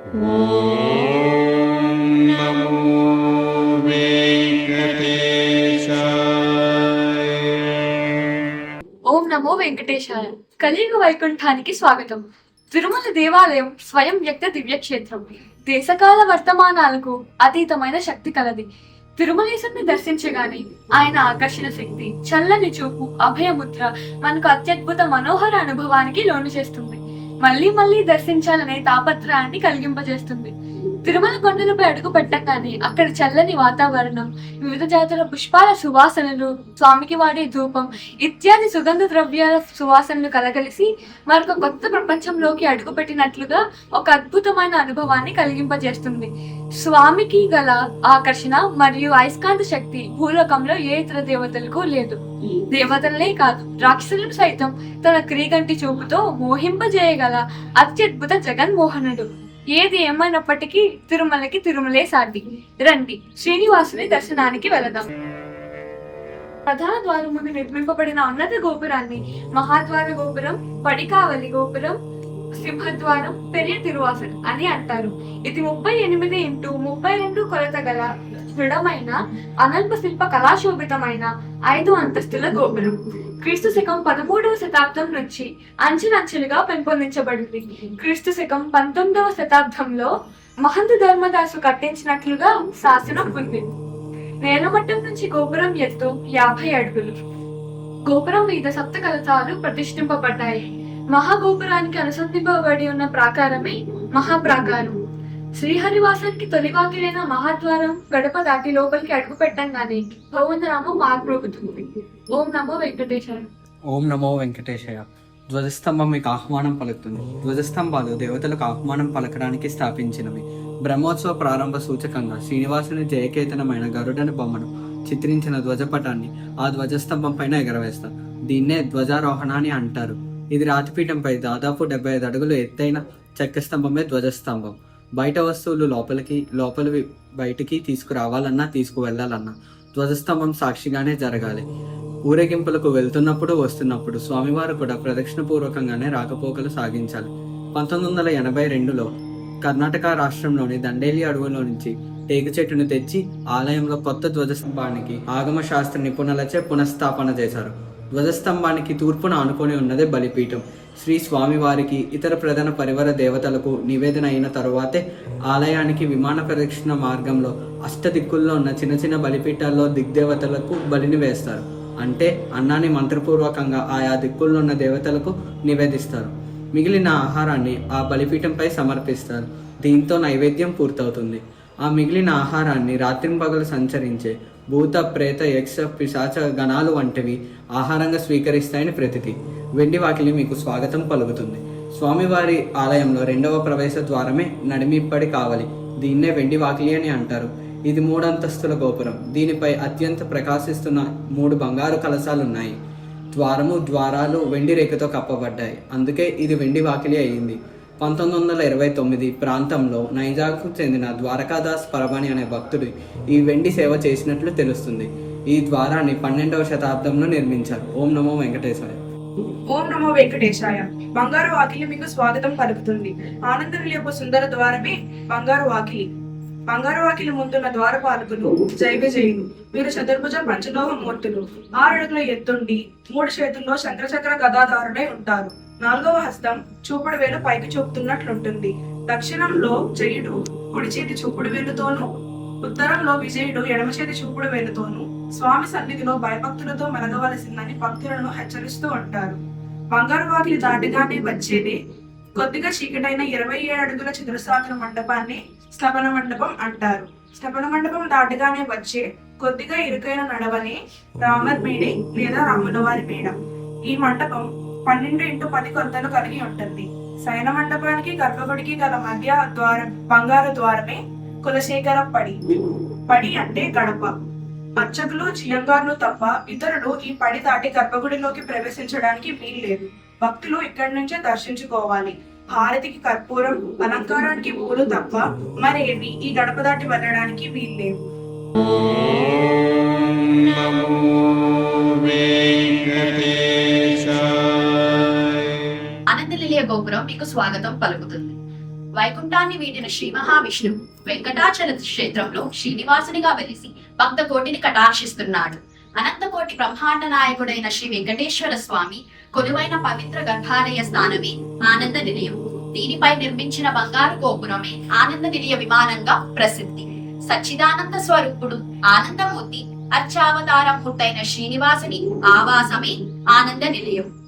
ఓం నమో వెంకటేశాయ. కలియుగ వైకుంఠానికి స్వాగతం. తిరుమల దేవాలయం స్వయం వ్యక్త దివ్యక్షేత్రం. దేశకాల వర్తమానాలకు అతీతమైన శక్తి కలది. తిరుమలేశుని దర్శించగానే ఆయన ఆకర్షణ శక్తి చల్లని చూపు అభయముద్ర మనకు అత్యద్భుత మనోహర అనుభవానికి లోను చేస్తుంది. మళ్ళీ మళ్ళీ దర్శించాలనే తాపత్రయాన్ని కలిగింపజేస్తుంది. తిరుమల కొండలపై అడుగు పెట్టగానే అక్కడ చల్లని వాతావరణం వివిధ జాతుల పుష్పాల సువాసనలు స్వామికి వాడే ధూపం ఇత్యాది సుగంధ ద్రవ్యాల సువాసనలు కలగలిసి మరొక కొత్త ప్రపంచంలోకి అడుగుపెట్టినట్లుగా ఒక అద్భుతమైన అనుభవాన్ని కలిగింపజేస్తుంది. స్వామికి గల ఆకర్షణ మరియు అయస్కాంత శక్తి భూలోకంలో ఏ ఇతర దేవతలకు లేదు. దేవతలనే కాదు రాక్షసులను సైతం తన క్రీగంటి చూపుతో మోహింపజేయగల అత్యద్భుత జగన్మోహనుడు. ఏది ఏమైనప్పటికీ తిరుమలకి తిరుమలే సాటి రండి శ్రీనివాసుని దర్శనానికి వెళదాం. ప్రధాన ద్వారం ముందు నిర్మింపబడిన ఉన్నత గోపురాన్ని మహాద్వార గోపురం పడికావలి గోపురం సింహద్వారం పెరియ తిరువాసన్ అని అంటారు. ఇది ముప్పై ఎనిమిది ఇంటూ ముప్పై రెండు కొలత గల దృఢమైన అనల్ప శిల్ప కళాశోభితమైన ఐదు అంతస్తుల గోపురం. క్రీస్తు శకం పదమూడవ శతాబ్దం నుంచి అంచెలంచెలుగా పెంపొందించబడింది. క్రీస్తు శకం పంతొమ్మిదవ శతాబ్దంలో మహంత ధర్మదాసు కట్టించినట్లుగా శాసనం ఉంది. నేలమట్టం నుంచి గోపురం ఎత్తు యాభై అడుగులు. గోపురం మీద సప్త కలశాలు ప్రతిష్ఠింపబడ్డాయి. మహాగోపురానికి అనుసంధింపబడి ఉన్న ప్రాకారమే మహాప్రాకారం. శ్రీహరివాసానికి తొలివాకిలైన మహాద్వారం గడప దాటి లోపలికి అడుగు పెట్టంగానే భగవంతనామం మార్పుతుంది ఓం నమో వెంకటేశ్వర ఓం నమో వెంకటేశయ. ధ్వజస్తంభం మీకు ఆహ్వానం పలుకుతుంది. ధ్వజస్తంభాలు దేవతలకు ఆహ్వానం పలకడానికి స్థాపించినవి. బ్రహ్మోత్సవ ప్రారంభ సూచకంగా శ్రీనివాసుని జయకేతనమైన గరుడని బొమ్మను చిత్రించిన ధ్వజపటాన్ని ఆ ధ్వజస్తంభం పైన ఎగరవేస్తారు. దీన్నే ధ్వజారోహణ అని అంటారు. ఇది రాతిపీఠంపై దాదాపు డెబ్బై ఐదు అడుగులు ఎత్తైన చెక్క స్తంభమే ధ్వజస్తంభం. బయట వస్తువులు లోపలికి లోపలి బయటికి తీసుకురావాలన్నా తీసుకువెళ్ళాలన్నా ధ్వజస్తంభం సాక్షిగానే జరగాలి. ఊరేగింపులకు వెళ్తున్నప్పుడు వస్తున్నప్పుడు స్వామివారు కూడా ప్రదక్షిణ పూర్వకంగానే రాకపోకలు సాగించాలి. పంతొమ్మిది వందల ఎనభై రెండులో కర్ణాటక రాష్ట్రంలోని దండేలి అడవులో నుంచి టేకు చెట్టును తెచ్చి ఆలయంలో కొత్త ధ్వజస్తంభానికి ఆగమ శాస్త్ర నిపుణులచే పునఃస్థాపన చేశారు. ధ్వజస్తంభానికి తూర్పున ఆనుకొని ఉన్నదే బలిపీఠం. శ్రీ స్వామివారికి ఇతర ప్రధాన పరివార దేవతలకు నివేదన అయిన తరువాతే ఆలయానికి విమాన ప్రదక్షిణ మార్గంలో అష్టదిక్కుల్లో ఉన్న చిన్న చిన్న బలిపీఠాల్లో దిగ్దేవతలకు బలిని వేస్తారు. అంటే అన్నాన్ని మంత్రపూర్వకంగా ఆయా దిక్కుల్లో ఉన్న దేవతలకు నివేదిస్తారు. మిగిలిన ఆహారాన్ని ఆ బలిపీఠంపై సమర్పిస్తారు. దీంతో నైవేద్యం పూర్తవుతుంది. ఆ మిగిలిన ఆహారాన్ని రాత్రింపగలు సంచరించే భూత ప్రేత యక్ష పిశాచ గణాలు వంటివి ఆహారంగా స్వీకరిస్తాయని ప్రతితి. వెండి వాకిలి మీకు స్వాగతం పలుకుతుంది. స్వామివారి ఆలయంలో రెండవ ప్రవేశ ద్వారమే నడిమిప్పడి కావలి. దీన్నే వెండి వాకిలి అని అంటారు. ఇది మూడంతస్తుల గోపురం. దీనిపై అత్యంత ప్రకాశిస్తున్న మూడు బంగారు కలశాలు ఉన్నాయి ద్వారము ద్వారాలు వెండి రేఖతో కప్పబడ్డాయి. అందుకే ఇది వెండి వాకిలి అయింది. పంతొమ్మిది వందల ఇరవై తొమ్మిది ప్రాంతంలో నైజాకు చెందిన ద్వారకాదాస్ పరమణి అనే భక్తుడు ఈ వెండి సేవ చేసినట్లు తెలుస్తుంది. ఈ ద్వారాన్ని పన్నెండవ శతాబ్దంలో నిర్మించారు. ఓం నమో వెంకటేశ్వర ఓం నమో వెంకటేశాయ. బంగారు వాకిలి మీకు స్వాగతం పలుకుతుంది. ఆనందం లేపు సుందర ద్వారమే బంగారు వాకిలి. బంగారు వాకిలి ముందున్న ద్వారపాలకులు జై విజయులు. వీరు చతుర్భుజ పంచలోహ మూర్తులు ఆరు అడుగుల ఎత్తుండి మూడు చేతుల్లో శంకరచక్ర గదాధారులై ఉంటారు. నాలుగవ హస్తం చూపుడు వేలు పైకి చూపుతున్నట్లుంటుంది. దక్షిణంలో జయుడు కుడి చేతి చూపుడు వేలుతోనూ ఉత్తరంలో విజయుడు ఎడమ చేతి చూపుడు వేలుతోనూ స్వామి సన్నిధిలో భయభక్తులతో మెలగవలసిందని భక్తులను హెచ్చరిస్తూ ఉంటారు. బంగారు వాకిలి దాటిగానే వచ్చేది. కొద్దిగా చీకటైన ఇరవై ఏడు అడుగుల చతురస్రాకార మండపాన్ని స్థపన మండపం అంటారు. స్థపన మండపం దాటగానే వచ్చే కొద్దిగా ఇరుకైన నడవని రామర్ మేడే లేదా రాముల వారి మేడ ఈ మండపం పన్నెండు ఇంటూ పది కొలతలు కలిగి ఉంటుంది. శయన మండపానికి గర్భగుడికి గల మధ్య ద్వారం బంగారు ద్వారమే కులశేఖర పడి పడి అంటే గడప. అర్చకులు చియంగార్లు తప్ప ఇతరులు ఈ పడి దాటి గర్భగుడిలోకి ప్రవేశించడానికి వీల్లేదు భక్తులు ఇక్కడి నుంచే దర్శించుకోవాలి. హారతికి కర్పూరం అలంకారానికి పూలు తప్ప మరేవి ఈ గడప దాటి వెళ్ళడానికి వీల్లేవు గోపురం మీకు స్వాగతం పలుకుతుంది. వైకుంఠాన్ని వీడిన శ్రీ మహావిష్ణువు వెంకటాచల క్షేత్రంలో శ్రీనివాసునిగా వెలిసి భక్త కోటిని కటాక్షిస్తున్నాడు. అనంతకోటి బ్రహ్మాండ నాయకుడైన శ్రీ వెంకటేశ్వర స్వామి కొలువైన పవిత్ర గర్భాలయ స్థానమే ఆనంద నిలయం. దీనిపై నిర్మించిన బంగారు గోపురమే ఆనంద నిలయ విమానంగా ప్రసిద్ధి. సచ్చిదానంద స్వరూపుడు ఆనందమూర్తి అర్చావతారం పుట్టైన శ్రీనివాసుని ఆవాసమే ఆనంద నిలయం.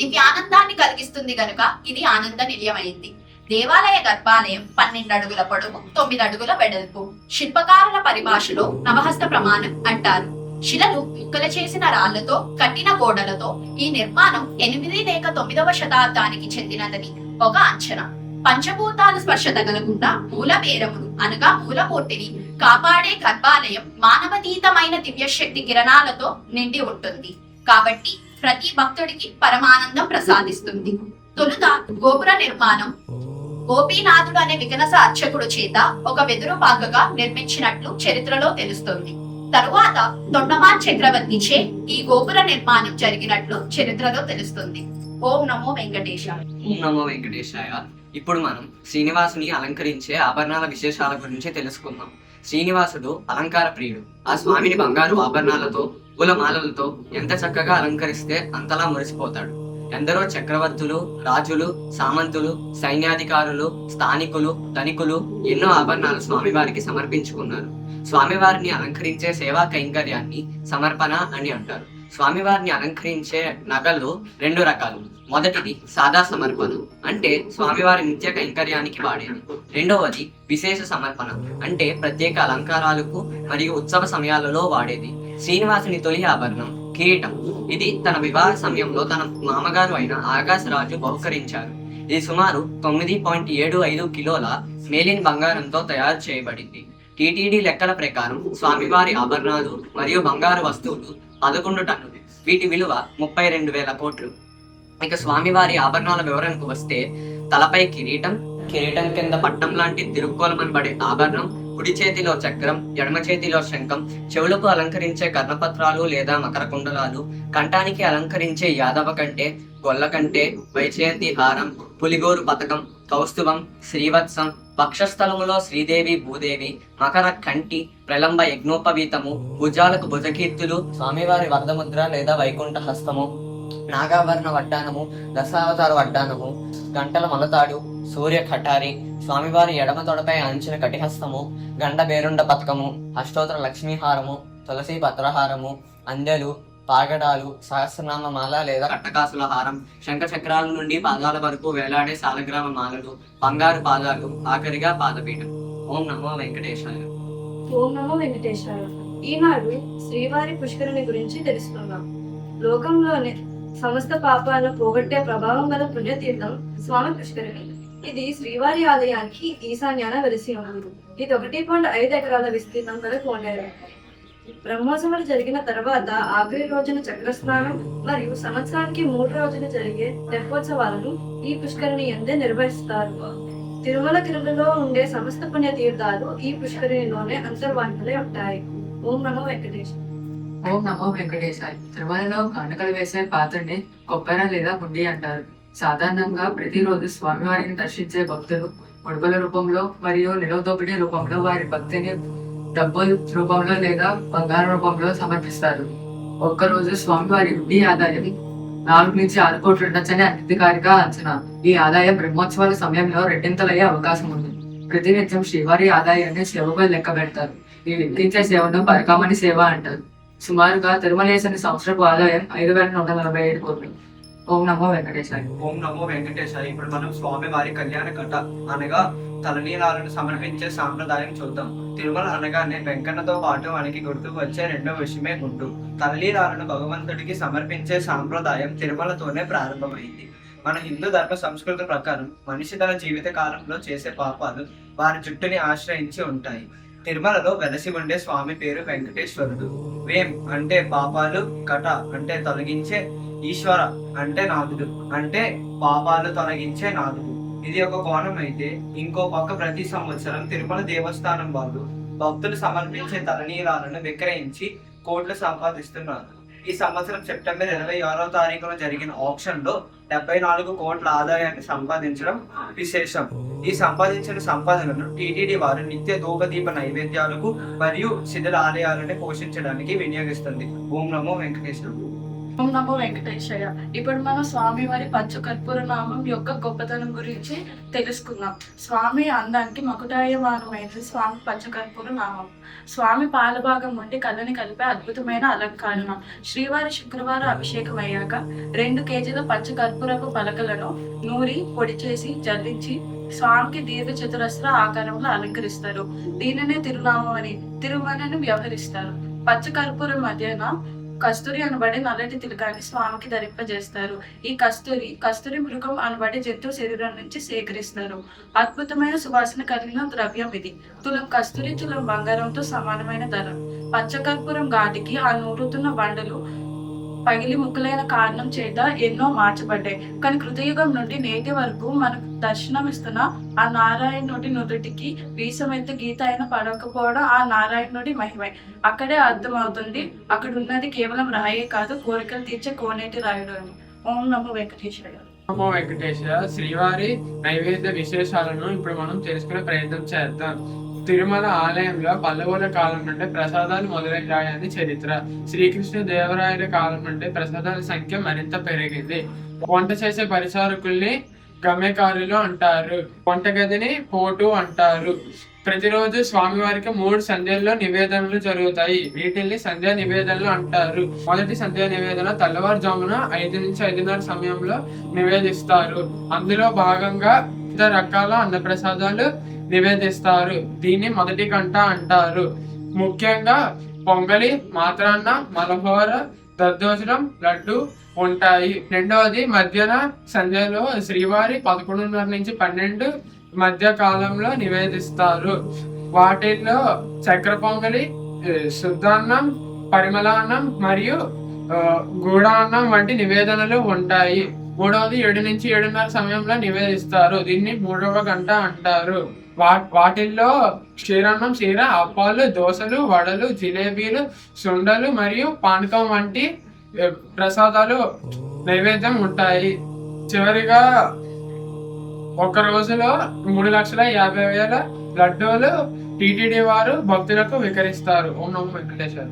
ఇది ఆనందాన్ని కలిగిస్తుంది గనుక ఇది ఆనంద నిలయమైంది. దేవాలయ గర్భాలయం పన్నెండు అడుగుల పొడవు తొమ్మిది అడుగుల వెడల్పు. శిల్పకారుల పరిభాషలో నవహస్త ప్రమాణం అంటారు. శిలలు ముక్కలు చేసిన రాళ్ళతో కట్టిన గోడలతో ఈ నిర్మాణం ఎనిమిది లేక తొమ్మిదవ శతాబ్దానికి చెందినదని ఒక అంచనా. పంచభూతాలు స్పర్శ తగలకుండా మూల బేరమును అనగా మూలమూర్తిని కాపాడే గర్భాలయం మానవతీతమైన దివ్యశక్తి కిరణాలతో నిండి ఉంటుంది. కాబట్టి ప్రతి భక్తుడికి పరమానందం ప్రసాదిస్తుంది. తొలుత గోపుర నిర్మాణం. గోపీనాథుడు అనే వికనస అర్చకుడు చేత ఒక వెదురు పాకగా నిర్మించినట్లు చరిత్రలో తెలుస్తుంది. తరువాత తొండమాన్ చక్రవర్తిచే ఈ గోపుర నిర్మాణం జరిగినట్లు చరిత్రలో తెలుస్తుంది. ఓం నమో వెంకటేశాయ. ఓం నమో వెంకటేశాయ. ఇప్పుడు మనం శ్రీనివాసుని అలంకరించే ఆభరణాల విశేషాల గురించి తెలుసుకుందాం. శ్రీనివాసుడు అలంకార ప్రియుడు. ఆ స్వామిని బంగారు ఆభరణాలతో పూలమాలలతో ఎంత చక్కగా అలంకరిస్తే అంతలా మురిసిపోతాడు. ఎందరో చక్రవర్తులు రాజులు సామంతులు సైన్యాధికారులు స్థానికులు ధనికులు ఎన్నో ఆభరణాలు స్వామివారికి సమర్పించుకున్నారు. స్వామివారిని అలంకరించే సేవా కైంకర్యాన్ని సమర్పణ అని అంటారు. స్వామివారిని అలంకరించే నగలు రెండు రకాలు. మొదటిది సాదా సమర్పణ. అంటే స్వామివారి నిత్య కైంకర్యానికి వాడేది. రెండవది విశేష సమర్పణ. అంటే ప్రత్యేక అలంకారాలకు మరియు ఉత్సవ సమయాలలో వాడేది. శ్రీనివాసుని తొలి ఆభరణం కిరీటం. ఇది తన వివాహ సమయంలో తన మామగారు అయిన ఆకాశరాజు బహుకరించారు. ఇది సుమారు తొమ్మిది పాయింట్ ఏడు ఐదు కిలోల మేలిన్ బంగారంతో తయారు చేయబడింది. టీటీడీ లెక్కల ప్రకారం స్వామివారి ఆభరణాలు మరియు బంగారు వస్తువులు పదకొండు టన్నులు వీటి విలువ ముప్పై రెండు వేల కోట్లు. ఇక స్వామివారి ఆభరణాల వివరణకు వస్తే తలపై కిరీటం కిరీటం కింద పట్టం లాంటి తిరుక్కోలమనబడే ఆభరణం కుడి చేతిలో చక్రం ఎడమ చేతిలో శంఖం చెవులకు అలంకరించే కర్ణపత్రాలు లేదా మకర కుండలాలు కంఠానికి అలంకరించే యాదవ కంటే గొల్ల కంటే వైజయంతి హారం పులిగోరు పథకం కౌస్తుభం శ్రీవత్సం వక్షస్థలములో శ్రీదేవి భూదేవి మకర కంటి ప్రలంబ యజ్ఞోపవీతము భుజాలకు భుజకీర్తులు స్వామివారి వరదముద్ర లేదా వైకుంఠ హస్తము నాగాభరణ వడ్డానము దశావతార వడ్డానము గంటల మొలతాడు సూర్య కఠారి స్వామివారి ఎడమ తొడపై అంచిన కటిహస్తము గండ బేరుండ పథకము అష్టోత్తర లక్ష్మీహారము తులసి పత్రహారము అందెలు పాగడాలు సహస్రనామ మాల లేదా కట్టకాసుల హారం శంఖ చక్రాల నుండి పాదాల వరకు వేలాడే సాలగ్రామ మాలలు బంగారు పాదాలు ఆఖరిగా పాదపీఠం. ఓం నమో వెంకటేశాయ. ఓం నమో వెంకటేశ్వర ఈనాడు శ్రీవారి పుష్కరుని గురించి తెలుసుకుందాం. లోకంలోని సమస్త పాపాలను పోగొట్టే ప్రభావం గల పుణ్యతీర్థం స్వామి పుష్కరిణి. ఇది శ్రీవారి ఆలయానికి ఈశాన్యాన వెలిసి ఉంది. ఇది ఒకటి పాయింట్ ఐదు ఎకరాల విస్తీర్ణం గల కోనేరు బ్రహ్మోత్సవాలు జరిగిన తర్వాత ఆఖరి రోజున చక్రస్నానం మరియు సంవత్సరానికి మూడు రోజులు జరిగే తెప్పోత్సవాలను ఈ పుష్కరిణి ఎందే నిర్వహిస్తారు. తిరుమల గిరులలో ఉండే సమస్త పుణ్య తీర్థాలు ఈ పుష్కరిణిలోనే అంతర్వాహితులై ఉంటాయి. ఓం నమో వెంకటేశ్. ఓం నమో వెంకటేశాయ. తిరుమలలో కానుకలు వేసే పాత్రని కొబ్బెర లేదా హుండీ అంటారు. సాధారణంగా ప్రతిరోజు స్వామివారిని దర్శించే భక్తులు ఉడుపుల రూపంలో మరియు నిలవదోపిడి రూపంలో వారి భక్తిని డబ్బు రూపంలో లేదా బంగారం రూపంలో సమర్పిస్తారు. ఒక్కరోజు స్వామివారి హుండీ ఆదాయం నాలుగు నుంచి ఆరు కోట్లు ఉండొచ్చని అధికారిక అంచనా. ఈ ఆదాయం బ్రహ్మోత్సవాల సమయంలో రెట్టింతలయ్యే అవకాశం ఉంది. ప్రతినిత్యం శ్రీవారి ఆదాయాన్ని సేవగా లెక్క పెడతారు. ఈ లెక్కించే సేవను పరకామణి సేవ అంటారు. సుమారుగా తిరుమలేశని సంవత్సరపు ఆదాయం ఐదు వేల నూట నలభై ఏడు కోట్లు. ఓం నమో వెంకటేశాయ. ఓం నమో వెంకటేశ్వర ఇప్పుడు మనం స్వామి వారి కళ్యాణ కథ. అనగా తలనీలాలను సమర్పించే సాంప్రదాయం చూద్దాం. తిరుమల అనగానే వెంకన్నతో పాటు మనకి గుర్తుకు వచ్చే రెండో విషయమే గుండు. తలనీలాలను భగవంతుడికి సమర్పించే సాంప్రదాయం తిరుమలతోనే ప్రారంభమైంది. మన హిందూ ధర్మ సంస్కృతి ప్రకారం మనిషి తన జీవిత కాలంలో చేసే పాపాలు వారి జుట్టుని ఆశ్రయించి ఉంటాయి. తిరుమలలో వెలసి ఉండే స్వామి పేరు వెంకటేశ్వరుడు. వేం అంటే పాపాలు కట అంటే తొలగించే ఈశ్వర అంటే నాథుడు అంటే పాపాలు తొలగించే నాథుడు. ఇది ఒక కోణం అయితే ఇంకో పక్క ప్రతి సంవత్సరం తిరుమల దేవస్థానం వాళ్ళు భక్తులు సమర్పించే తలనీలాలను విక్రయించి కోట్లు సంపాదిస్తున్నారు. ఈ సంవత్సరం సెప్టెంబర్ ఇరవై ఆరో తారీఖున జరిగిన ఆప్షన్లో డెబ్బై నాలుగు కోట్ల ఆదాయాన్ని సంపాదించడం విశేషం. ఈ సంపాదించిన సంపాదనను టీటీడీ వారు నిత్య ధూపదీప నైవేద్యాలకు మరియు శిథిల ఆలయాలను పోషించడానికి వినియోగిస్తుంది. ఓం నమో వెంకటేశ్వర ఓం నమో వెంకటేశయ్య. ఇప్పుడు మనం స్వామి వారి పంచకర్పూర నామం యొక్క గొప్పతనం గురించి తెలుసుకుందాం. స్వామి అందానికి మకుటాయమానమైనది స్వామి పంచకర్పూర నామం స్వామి పాలభాగం నుండి కళ్ళని కలిపే అద్భుతమైన అలంకరణ. శ్రీవారి శుక్రవారం అభిషేకం అయ్యాక రెండు కేజీల పంచకర్పూరపు పలకలను నూరి పొడి చేసి జల్లించి స్వామికి దీర్ఘ చతురస్ర ఆకారంలో అలంకరిస్తారు. దీనినే తిరునామం అని తిరుమలను వ్యవహరిస్తారు. పచ్చకర్పూరం మధ్యన కస్తూరి అనబడే నల్లటి తిలకాన్ని స్వామికి ధరింపజేస్తారు. ఈ కస్తూరి కస్తూరి మృగం అనబడే జంతువు శరీరం నుంచి సేకరిస్తారు. అద్భుతమైన సువాసన కలిగిన ద్రవ్యం ఇది. తులం కస్తూరి తులం బంగారంతో సమానమైన ధర పచ్చకర్పూరం ఘాటికి ఆ నూరుతున్న బండలు పగిలి ముక్కలైన కారణం చేత ఎన్నో మార్చబడ్డాయి. కానీ కృతయుగం నుండి నేటి వరకు మనకు దర్శనమిస్తున్న ఆ నారాయణుడి నుదుటికి వీసమెంత గీత అయిన పడకపోవడం ఆ నారాయణుడి మహిమే. అక్కడే అర్థమవుతుంది అక్కడ ఉన్నది కేవలం రాయే కాదు కోరికలు తీర్చే కోనేటి రాయుడు అని. ఓం నమో వెంకటేశ్వర నమో వెంకటేశ్వర శ్రీవారి నైవేద్య విశేషాలను ఇప్పుడు మనం తెలుసుకునే ప్రయత్నం చేద్దాం. తిరుమల ఆలయంలో పల్లవుల కాలం నుండి ప్రసాదాలు మొదలయ్యాయని చరిత్ర. శ్రీకృష్ణ దేవరాయల కాలం నుండి ప్రసాదాల సంఖ్య మరింత పెరిగింది. వంట చేసే పరిచారకుల్ని గమ్యకారులు అంటారు. వంటగదిని పోటు అంటారు. ప్రతిరోజు స్వామివారికి మూడు సంధ్యల్లో నివేదనలు జరుగుతాయి. వీటిని సంధ్యా నివేదనలు అంటారు. మొదటి సంధ్యా నివేదన తెల్లవారుజామున ఐదు నుంచి ఐదున్నర సమయంలో నివేదిస్తారు. అందులో భాగంగా వివిధ రకాల అన్నప్రసాదాలు నివేదిస్తారు. దీన్ని మొదటి గంట అంటారు. ముఖ్యంగా పొంగలి మాత్రాన్న మలహోర దద్దోజనం లడ్డు ఉంటాయి. రెండవది మధ్యన సంధ్యలో శ్రీవారి పదకొండున్నర నుంచి పన్నెండు మధ్య కాలంలో నివేదిస్తారు. వాటిల్లో చక్ర పొంగలి శుద్ధాన్నం పరిమళాన్నం మరియు గూడాన్నం వంటి నివేదనలు ఉంటాయి. మూడవది ఏడు నుంచి ఏడున్నర సమయంలో నివేదిస్తారు. దీన్ని మూడవ గంట అంటారు. వా వాటిల్లో క్షీరాన్నం చీర అప్పాలు దోశలు వడలు జిలేబీలు సుండలు మరియు పానకం వంటి ప్రసాదాలు నైవేద్యం ఉంటాయి. చివరిగా ఒక రోజులో మూడు లక్షల యాభై వేల లడ్డూలు టిటిడి వారు భక్తులకు వికరిస్తారు ఓం నమో వెంకటేశ్వర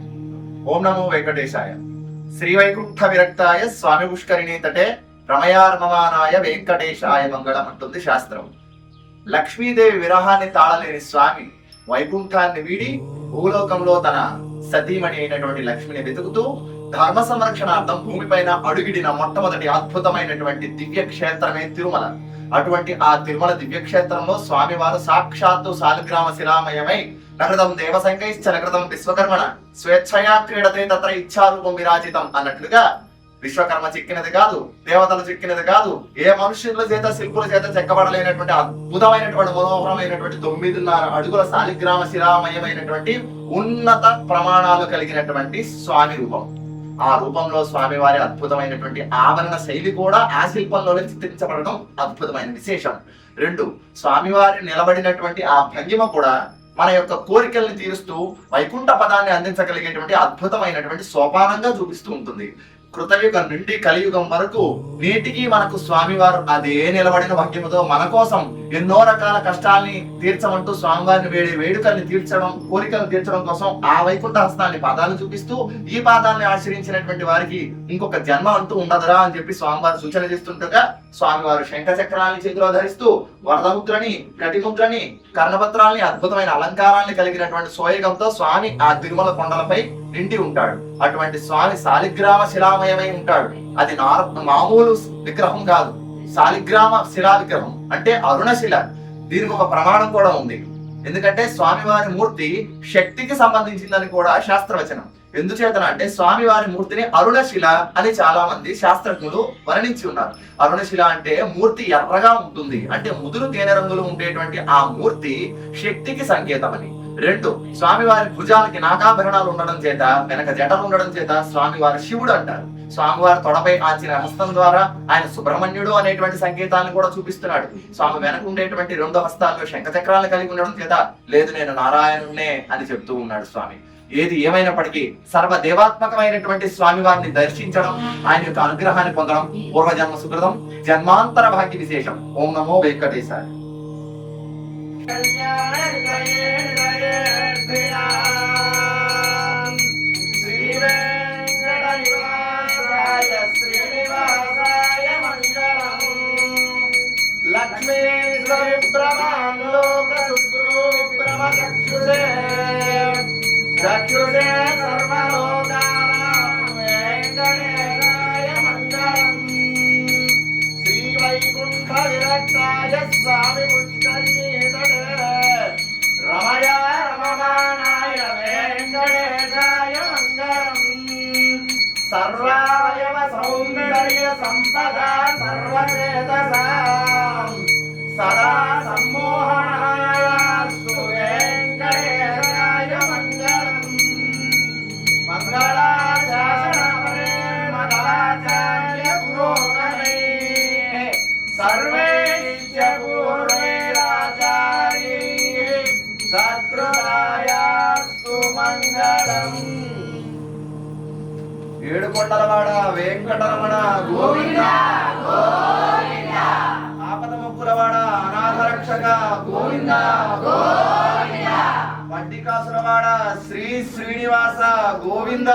ఓం నమో వెంకటేశాయ. శ్రీ వైకుంఠ విరక్తాయ స్వామి పుష్కరిణి తటే రమయార్మమానాయ వెంకటేశాయ మంగళం అంటుంది శాస్త్రం. లక్ష్మీదేవి విరహాన్ని తాళలేని స్వామి వైకుంఠాన్ని వీడి భూలోకంలో తన సతీమణి అయినటువంటి లక్ష్మిని వెతుకుతూ ధర్మ సంరక్షణార్థం భూమిపైన అడుగిడిన మొట్టమొదటి అద్భుతమైనటువంటి దివ్య క్షేత్రమే తిరుమల. అటువంటి ఆ తిరుమల దివ్య క్షేత్రంలో స్వామివారు సాక్షాత్తు సాలిగ్రామ శిలామయమై నగృతం దేవసంగైశ్చ నగృతం విశ్వకర్మణ స్వేచ్ఛయా క్రీడతే తత్ర ఇచ్చారూపం విరాజితం అన్నట్లుగా విశ్వకర్మ చెక్కినది కాదు దేవతలు చెక్కినది కాదు ఏ మనుషుల చేత శిల్పుల చేత చెక్కబడలేనటువంటి అద్భుతమైనటువంటి మనోహరమైనటువంటి తొమ్మిదిన్నర అడుగుల శాలిగ్రామ శిరామయమైనటువంటి ఉన్నత ప్రమాణాలు కలిగినటువంటి స్వామి రూపం. ఆ రూపంలో స్వామి వారి అద్భుతమైనటువంటి ఆభరణ శైలి కూడా ఆ శిల్పంలోనే చిత్రించబడడం అద్భుతమైన విశేషం. రెండు స్వామివారి నిలబడినటువంటి ఆ భంగిమ కూడా మన యొక్క కోరికల్ని తీరుస్తూ వైకుంఠ పదాన్ని అందించగలిగేటువంటి అద్భుతమైనటువంటి సోపానంగా చూపిస్తూ ఉంటుంది. కృతయుగం నుండి కలియుగం వరకు నేటికి మనకు స్వామివారు అదే నిలబడిన వాక్యముతో మన కోసం ఎన్నో రకాల కష్టాల్ని తీర్చమంటూ స్వామివారిని వేడి వేడుకల్ని తీర్చడం కోరికలు తీర్చడం కోసం ఆ వైకుంఠ హస్తాన్ని పాదాలు చూపిస్తూ ఈ పాదాలని ఆశ్రయించినటువంటి వారికి ఇంకొక జన్మ అంటూ ఉండదురా అని చెప్పి స్వామివారు సూచన చేస్తుండగా స్వామివారు శంఖ చక్రాలని చేతిలో ధరిస్తూ వరదముద్రని కటిముద్రని కర్ణపత్రాలని అద్భుతమైన అలంకారాన్ని కలిగినటువంటి సోయగంతో స్వామి ఆ తిరుమల కొండలపై నిండి ఉంటాడు. అటువంటి స్వామి శాలిగ్రామ శిలామయమై ఉంటాడు. అది నార మామూలు విగ్రహం కాదు. శాలిగ్రామ శిలా విగ్రహం అంటే అరుణశిల. దీనికి ఒక ప్రమాణం కూడా ఉంది. ఎందుకంటే స్వామివారి మూర్తి శక్తికి సంబంధించిందని కూడా శాస్త్రవచనం. ఎందుచేతన అంటే స్వామివారి మూర్తిని అరుణశిల అని చాలా మంది శాస్త్రజ్ఞులు వర్ణించి ఉన్నారు. అరుణశిల అంటే మూర్తి ఎర్రగా ఉంటుంది. అంటే ముదురు తేనె రంగులు ఉండేటువంటి ఆ మూర్తి శక్తికి సంకేతమని. రెండు స్వామివారి భుజాలకి నాకాభరణాలు ఉండడం చేత వెనక జటలు ఉండడం చేత స్వామివారి శివుడు అంటారు. స్వామివారి తొడపై ఆచిన హస్తం ద్వారా ఆయన సుబ్రహ్మణ్యుడు అనేటువంటి సంకేతాలను కూడా చూపిస్తున్నాడు. స్వామి వెనక ఉండేటువంటి రెండు హస్తాల్లో శంఖచక్రాలను కలిగి ఉండడం చేత లేదు నేను నారాయణునే అని చెప్తూ ఉన్నాడు స్వామి. ఏది ఏమైనప్పటికీ సర్వ దేవాత్మకమైనటువంటి స్వామి వారిని దర్శించడం ఆయన యొక్క అనుగ్రహాన్ని పొందడం పూర్వజన్మ సుకృతం జన్మాంతర భాగ్య విశేషం. ఓం నమో వెంకటేశాయ. లక్ష్మీ చక్షుషే. చక్షుషే సర్వలోకానాం వెంకటేశాయ మంగళం శ్రీ వైకుంఠ విరక్తాయ స్వామి పుష్కరీతడే. రమయ రమమానాయ వెంకటేశాయ మంగళం సర్వావయవ సౌందర్య సంపద సర్వచేతసాం. సదా సమ్మోహనాయాస్తు ఏడుకొండలవాడ వెంకటరమణ గోవింద ఆపద ముక్కులవాడ అనాథ రక్షక గోవింద వడ్డికాసులవాడ శ్రీ శ్రీనివాస గోవింద.